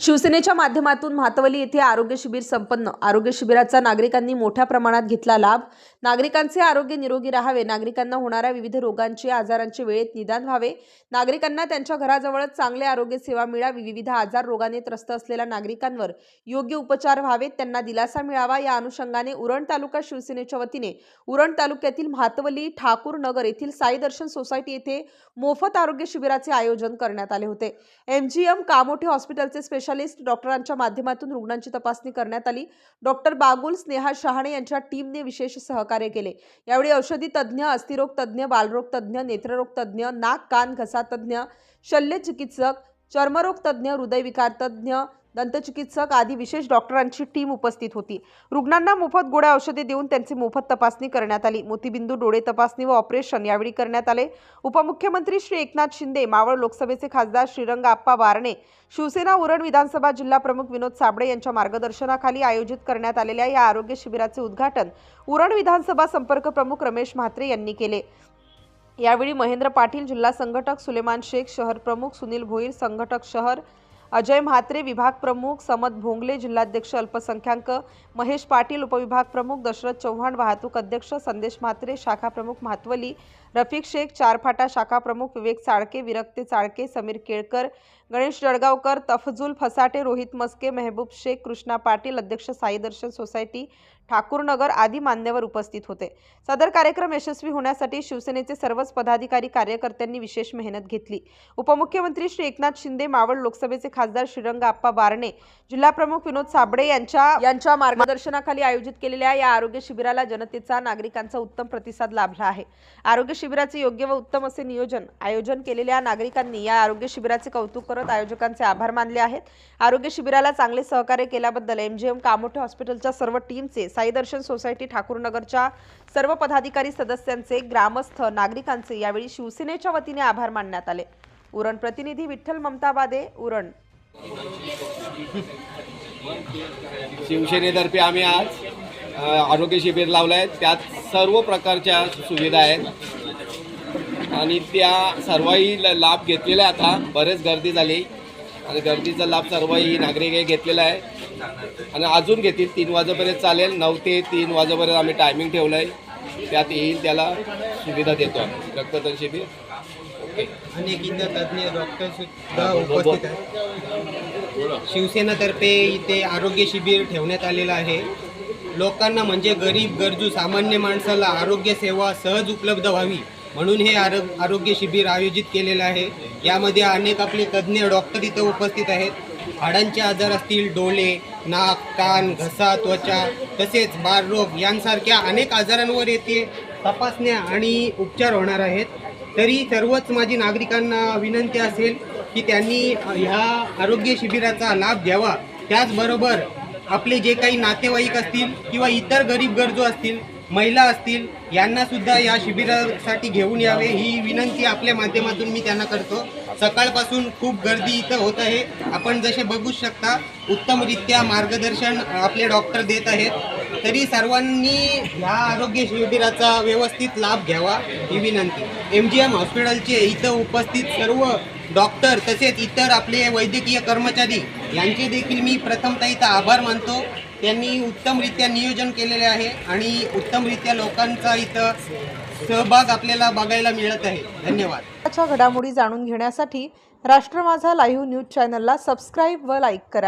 शिवसेनेच्या माध्यमातून म्हातवली येथे आरोग्य शिबिर संपन्न. आरोग्य शिबिराचा नागरिकांनी मोठ्या प्रमाणात घेतला लाभ. नागरिकांचे आरोग्य निरोगी राहावे. नागरिकांना होणाऱ्या विविध रोगांचे आजारांचे वेळेत निदान व्हावे. नागरिकांना त्यांच्या घराजवळच चांगले आरोग्य सेवा मिळावी. विविध आजार रोगाने त्रस्त असलेल्या नागरिकांवर योग्य उपचार व्हावेत. त्यांना दिलासा मिळावा. या अनुषंगाने उरण तालुका शिवसेनेच्या वतीने उरण तालुक्यातील म्हातवली ठाकूर नगर येथील साई दर्शन सोसायटी येथे मोफत आरोग्य शिबिराचे आयोजन करण्यात आले होते. एमजीएम कामोठे हॉस्पिटलचे स्पेशालिस्ट डॉक्टरांच्या माध्यमातून रुग्णांची तपासणी करण्यात आली. डॉक्टर बागुल स्नेहा शहाणे यांच्या टीमने विशेष सहकार्य केले. यावेळी औषधी तज्ज्ञ अस्थिरोग तज्ज्ञ बालरोग तज्ज्ञ नेत्ररोग तज्ज्ञ नाक कान घसा तज्ज्ञ शल्यचिकित्सक चर्मरोग तज्ज्ञ हृदयविकार तज्ज्ञ दंतचिकित्सक आदी विशेष डॉक्टरांची टीम उपस्थित होती. रुग्णांना मोफत गोळ्या औषधे देऊन त्यांची मोफत तपासणी करण्यात आली. मोतीबिंदू डोळे तपासणी व ऑपरेशन यावेळी करण्यात आले. उपमुख्यमंत्री श्री एकनाथ शिंदे मावळ लोकसभेचे खासदार श्रीरंग आप्पा बारणे शिवसेना उरण विधानसभा जिल्हा प्रमुख विनोद साबळे यांच्या मार्गदर्शनाखाली आयोजित करण्यात आलेल्या या आरोग्य शिबिराचे उद्घाटन उरण विधानसभा संपर्क प्रमुख रमेश म्हात्रे यांनी केले. यावेळी महेंद्र पाटील जिल्हा संघटक सुलेमान शेख शहर प्रमुख सुनील भोईर संघटक शहर अजय म्हात्रे विभाग प्रमुख समत भोंगले जिल्हाध्यक्ष अल्पसंख्याक महेश पाटील उपविभाग प्रमुख दशरथ चव्हाण वाहतूक अध्यक्ष संदेश म्हात्रे शाखा प्रमुख म्हातवली रफिक शेख चारफाटा शाखा प्रमुख विवेक चाळके विरक्ते चाळके समीर केळकर गणेश जळगावकर तफजुल फसाटे रोहित मस्के मेहबूब शेख कृष्णा पाटील अध्यक्ष साई दर्शन सोसायटी ठाकूरनगर आदी मान्यवर उपस्थित होते. सदर कार्यक्रम यशस्वी होण्यासाठी शिवसेनेचे सर्वच पदाधिकारी कार्यकर्त्यांनी विशेष मेहनत घेतली. उपमुख्यमंत्री श्री एकनाथ शिंदे मावळ लोकसभेचे खासदार श्रीरंग आप्पा बारणे जिल्हाप्रमुख विनोद साबळे यांच्या यांच्या मार्गदर्शनाखाली आयोजित केलेल्या या आरोग्य शिबिराला जनतेचा नागरिकांचा उत्तम प्रतिसाद लाभला आहे. आरोग्य शिबिराचे योग्य व उत्तम असे नियोजन आयोजन केलेल्या नागरिकांनी या आरोग्य शिबिराचे कौतुक करत आयोजकांचे आभार मानले आहेत. आरोग्य शिबिराला चांगले सहकार्य केल्याबद्दल एमजीएम कामोठे हॉस्पिटलच्या सर्व टीमचे साई दर्शन सोसायटी ठाकूरनगरच्या सर्व पदाधिकारी सदस्यांचे ग्रामस्थ नागरिकांचे यावेळी शिवसेनेच्या वतीने आभार मानण्यात आले. उरण प्रतिनिधी विठ्ठल ममताबादे उरण. शिवसेनेतर्फे आम्ही आज आरोग्य शिबिर लावलं आहे त्यात सर्व प्रकारच्या सुविधा आहेत. आणि त्या सर्वही लाभ घेतलेला आहे आता. बरेच गर्दी झाली. आणि गर्दीचा लाभ सर्वही नागरिक घेतलेला आहे. आणि अजून घेतील. तीन वाजेपर्यंत चालेल. नऊ ते तीन वाजेपर्यंत आम्ही टायमिंग ठेवलं आहे त्यात येईल. त्याला सुविधा देतो आम्ही. रक्तदान शिबिर. ओके. अनेक इतर तज्ज्ञ डॉक्टर सुद्धा उपस्थित आहेत. शिवसेनातर्फे इथे आरोग्य शिबिर ठेवण्यात आलेलं आहे. लोकांना म्हणजे गरीब गरजू सामान्य माणसाला आरोग्य सेवा सहज उपलब्ध व्हावी. म्हणून हे आरो आरोग्य शिबिर आयोजित केलेलं आहे. यामध्ये अनेक आपले तज्ज्ञ डॉक्टर इथं उपस्थित आहेत. हाडांचे आजार असतील डोळे नाक कान घसा त्वचा तसेच बालरोग यांसारख्या अनेक आजारांवर येथे तपासण्या आणि उपचार होणार आहेत. तरी सर्वच माझी नागरिकांना विनंती असेल की त्यांनी ह्या आरोग्य शिबिराचा लाभ घ्यावा. त्याचबरोबर आपले जे काही नातेवाईक असतील किंवा इतर गरीब गरजू असतील महिला असतील यांना सुद्धा या शिबिरासाठी घेऊन यावे. ही विनंती आपल्या माध्यमातून मी त्यांना करतो. सकाळपासून खूप गर्दी इथं होत आहे. आपण जसे बघू शकता उत्तमरित्या मार्गदर्शन आपले डॉक्टर देत आहेत. तरी सर्वांनी ह्या आरोग्य शिबिराचा व्यवस्थित लाभ घ्यावा ही विनंती. एम जी एम हॉस्पिटलचे इथं उपस्थित सर्व डॉक्टर तसेच इतर आपले वैद्यकीय कर्मचारी यांचे देखील मी प्रथमतः इथं आभार मानतो. त्यांनी उत्तमरित्या नियोजन केलेले आहे आणि उत्तमरित्या लोकांचा इथं सहभाग आपल्याला बघायला मिळत आहे. धन्यवाद. घडामोडी जाणून घेण्यासाठी राष्ट्र माझा लाईव्ह न्यूज चॅनलला सबस्क्राईब व लाईक करा.